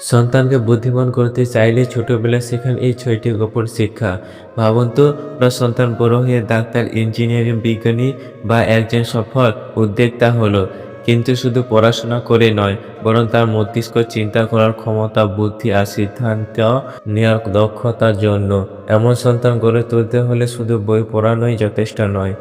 সন্তানকে বুদ্ধিমান করতে চাইলে ছোটবেলায় শেখান এই ছয়টি গোপন শিক্ষা। ভাবুন তো সন্তান বড় হয়ে ডাক্তার, ইঞ্জিনিয়ারিং বিজ্ঞানী বা একজন সফল উদ্যোক্তা হলো। কিন্তু শুধু পড়াশোনা করে নয়, বরং তার মস্তিষ্ক চিন্তা করার ক্ষমতা, বুদ্ধি আর সিদ্ধান্ত নেওয়ার দক্ষতার জন্য। এমন সন্তান গড়ে তুলতে হলে শুধু বই পড়ানোই যথেষ্ট নয়।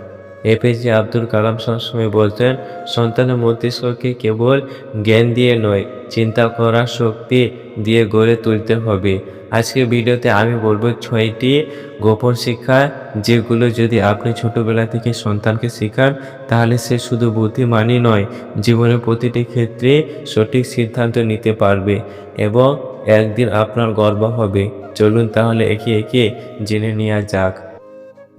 এপিজে আব্দুল কালাম সবসময় বলতেন, সন্তানের মস্তিষ্ককে কেবল জ্ঞান দিয়ে নয়, চিন্তা করার শক্তি দিয়ে গড়ে তুলতে হবে। আজকে ভিডিওতে আমি বলব ছয়টি গোপন শিক্ষা, যেগুলো যদি আপনি ছোটবেলা থেকে সন্তানকে শেখান, তাহলে সে শুধু বুদ্ধিমানই নয়, জীবনের প্রতিটি ক্ষেত্রে সঠিক সিদ্ধান্ত নিতে পারবে এবং একদিন আপনার গর্ব হবে। চলুন তাহলে একে একে জেনে নেওয়া যাক।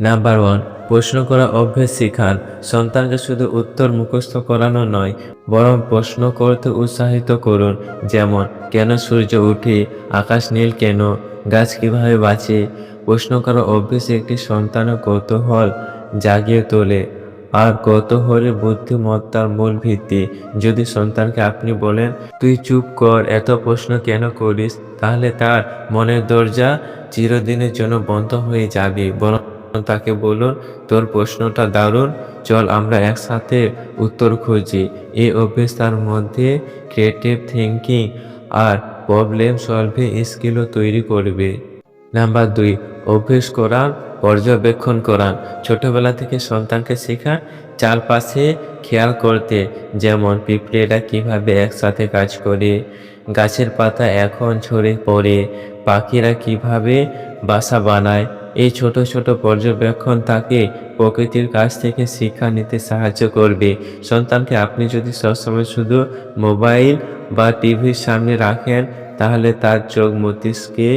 নাম্বার ওয়ান প্রশ্ন করা অভ্যেস শিখান। সন্তানকে শুধু উত্তর মুখস্থ করানো নয়, বরং প্রশ্ন করতে উৎসাহিত করুন। যেমন, কেন সূর্য উঠে, আকাশ নীল কেন, গাছ কীভাবে বাঁচে? প্রশ্ন করা অভ্যেস একটি সন্তানের কৌতূহল জাগিয়ে তোলে। আর কৌতূহলের বুদ্ধিমত্তার মূল ভিত্তি, যদি সন্তানকে আপনি বলেন, তুই চুপ কর, এত প্রশ্ন কেন করিস? তাহলে তার মনের দরজা চিরদিনের জন্য বন্ধ হয়ে যাবে। বরং তাকে বলুন, তোর প্রশ্নটা দারুণ। চল আমরা একসাথে উত্তর খুঁজি। এই অভ্যেস তার মধ্যে ক্রিয়েটিভ থিঙ্কিং আর প্রবলেম সলভিং স্কিলও তৈরি করবে। নাম্বার দুই, অভ্যেস করান পর্যবেক্ষণ করান ছোটবেলা থেকে সন্তানকে শেখান চারপাশে খেয়াল করতে, যেমন পিঁপড়েরা কীভাবে একসাথে কাজ করে, গাছের পাতা এখন ঝরে পড়ে, পাখিরা কীভাবে বাসা বানায় এই ছোট ছোট পর্যবেক্ষণ তাকে প্রকৃতির কাছ থেকে শিক্ষা নিতে সাহায্য করবে। সন্তানকে আপনি যদি সবসময় শুধু মোবাইল বা টিভির সামনে রাখেন, তাহলে তার চোখ মস্তিষ্কে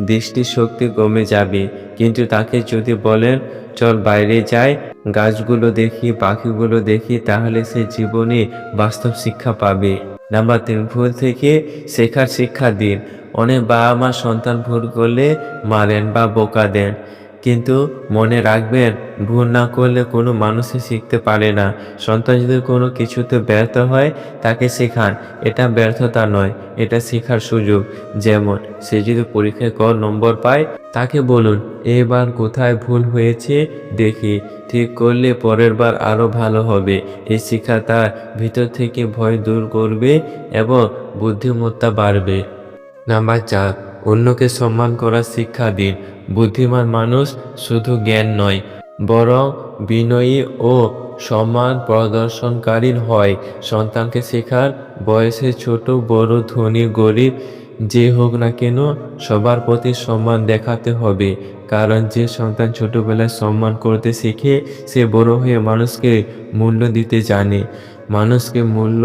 দৃষ্টিশক্তি কমে যাবে। কিন্তু তাকে যদি বলেন, চল বাইরে যাই, গাছগুলো দেখি, পাখিগুলো দেখি, তাহলে সে জীবনে বাস্তব শিক্ষা পাবে। নাম্বার তিন, ভুল থেকে শেখার শিক্ষা দিন। অনেক বাবা মা সন্তান ভুল করলে মারেন বা বোকা দেন। কিন্তু মনে রাখবেন, ভুল না করলে কোনো মানুষই শিখতে পারে না। সন্তান যদি কোনো কিছুতে ব্যর্থ হয়, তাকে শেখান। এটা ব্যর্থতা নয়, এটা শেখার সুযোগ। যেমন, সে যদি পরীক্ষায় ক নম্বর পায়, তাকে বলুন, এবার কোথায় ভুল হয়েছে দেখি। ঠিক করলে পরের বার আরও ভালো হবে। এই শিক্ষা তার ভিতর থেকে ভয় দূর করবে এবং বুদ্ধিমত্তা বাড়বে। নাম্বার চার, অন্যকে সম্মান করার শিক্ষা দিন। বুদ্ধিমান মানুষ শুধু জ্ঞান নয়, বরং বিনয়ী ও সম্মান প্রদর্শনকারী হয়। সন্তানকে শেখার বয়সে ছোট, বড়, ধনী, গরিব, যে হোক না কেন সবার প্রতি সম্মান দেখাতে হবে। কারণ যে সন্তান ছোটবেলায় সম্মান করতে শেখে, সে বড় হয়ে মানুষকে মূল্য দিতে জানে। মানুষকে মূল্য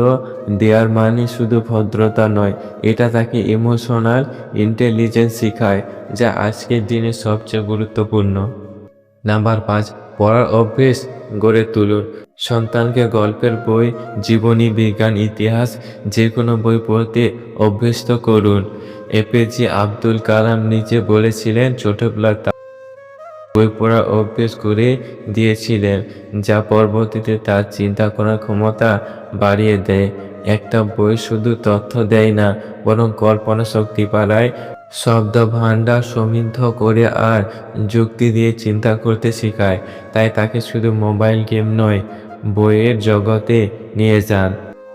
দেওয়ার মানে শুধু ভদ্রতা নয়, এটা তাকে ইমোশনাল ইন্টেলিজেন্স শেখায়, যা আজকের দিনে সবচেয়ে গুরুত্বপূর্ণ। নাম্বার পাঁচ, পড়ার অভ্যেস গড়ে তুলুন। সন্তানকে গল্পের বই, জীবনী, বিজ্ঞান, ইতিহাস যে কোনো বই পড়তে অভ্যস্ত করুন। এপিজে আব্দুল কালাম নিজে বলেছিলেন ছোটবেলা বই পড়া অভ্যেস করে দিয়েছিলেন, যা পরবর্তীতে তার চিন্তা করার ক্ষমতা বাড়িয়ে দেয়। একটা বই শুধু তথ্য দেয় না, বরং কল্পনা শক্তি বাড়ায়। শব্দ ভাণ্ডার সমৃদ্ধ করে আর যুক্তি দিয়ে চিন্তা করতে শেখায়, তাই তাকে শুধু মোবাইল গেম নয়, বইয়ের জগতে নিয়ে যান।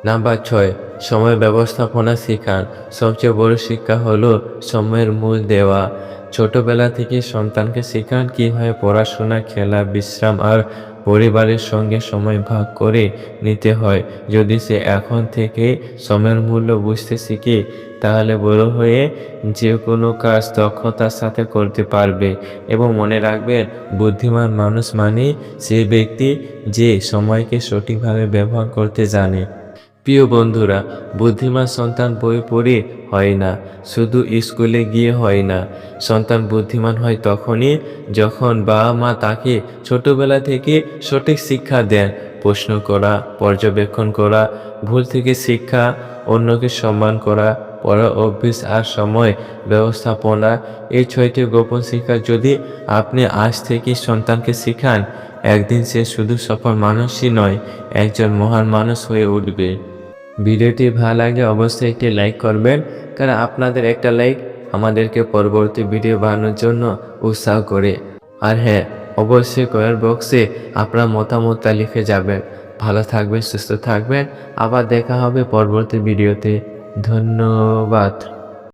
নাম্বার ছয় সময় ব্যবস্থাপনা শেখান। সবচেয়ে বড় শিক্ষা হলো সময়ের মূল দেওয়া। ছোটবেলা থেকে সন্তানকে শেখান কীভাবে পড়াশোনা, খেলা, বিশ্রাম আর পরিবারের সঙ্গে সময় ভাগ করে নিতে হয়। যদি সে এখন থেকে সময়ের মূল্য বুঝতে শিখে, তাহলে বড় হয়ে যে কোনো কাজ দক্ষতার সাথে করতে পারবে এবং মনে রাখবেন, বুদ্ধিমান মানুষ মানে সে ব্যক্তি যে সময়কে সঠিকভাবে ব্যবহার করতে জানে। প্রিয় বন্ধুরা, বুদ্ধিমান সন্তান বই পড়ে হয় না, শুধু স্কুলে গিয়ে হয় না। সন্তান বুদ্ধিমান হয় তখনই যখন বাবা মা তাকে ছোটবেলা থেকে সঠিক শিক্ষা দেন, প্রশ্ন করা, পর্যবেক্ষণ করা, ভুল থেকে শিক্ষা, অন্যকে সম্মান করা, পড়া অভ্যেস আর সময় ব্যবস্থাপনা, এই ছয়টি গোপন শিক্ষা যদি আপনি আজ থেকে সন্তানকে শেখান, একদিন সে শুধু সফল মানুষই নয়, একজন মহান মানুষ হয়ে উঠবে। ভিডিওটি ভালো লাগলে অবশ্যই একটি লাইক করবেন, কারণ আপনাদের একটা লাইক আমাদেরকে পরবর্তী ভিডিও বানানোর জন্য উৎসাহ করে। আর হ্যাঁ অবশ্যই কমেন্ট বক্সে আপনার মতামতটা লিখে যাবেন। ভালো থাকবেন, সুস্থ থাকবেন। আবার দেখা হবে পরবর্তী ভিডিওতে। ধন্যবাদ।